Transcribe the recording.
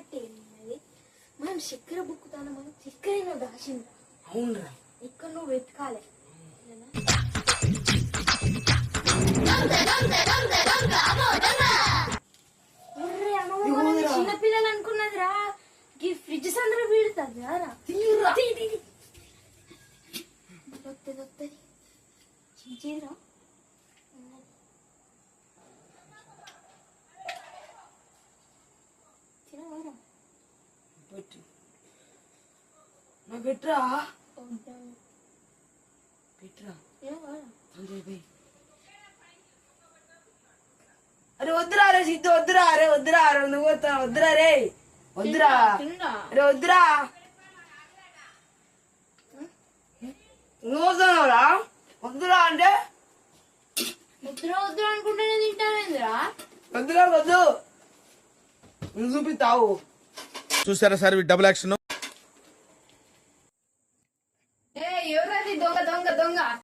ఉన్నది మనం చక్కెర బుక్కుతాను మనం? చక్కెర దాచింది అవునరా. ఇక్కడ నువ్వు వెతకాలి. చిన్నపిల్లలు అనుకున్నదిరా. ఈ ఫ్రిడ్జ్ సందరూ వీడుతుంది రా తీ, నా తొందరగా పోయి. అరే వద్దురా రే సిద్ధు వద్దురా అరే వద్దురా అరే నువ్వు వద్దా వద్దురా రే. వద్దురా. అరే వద్దురా. నువ్వు వస్తున్నావురా వద్దురా అంటే? వద్దురా వద్దురా అనుకుంటేనే తింటానేందిరా వద్దురా వద్దు. నువ్వు చూపిస్తావు. చూసారా sir double action ఏ ఎవరది దొంగ దొంగ దొంగ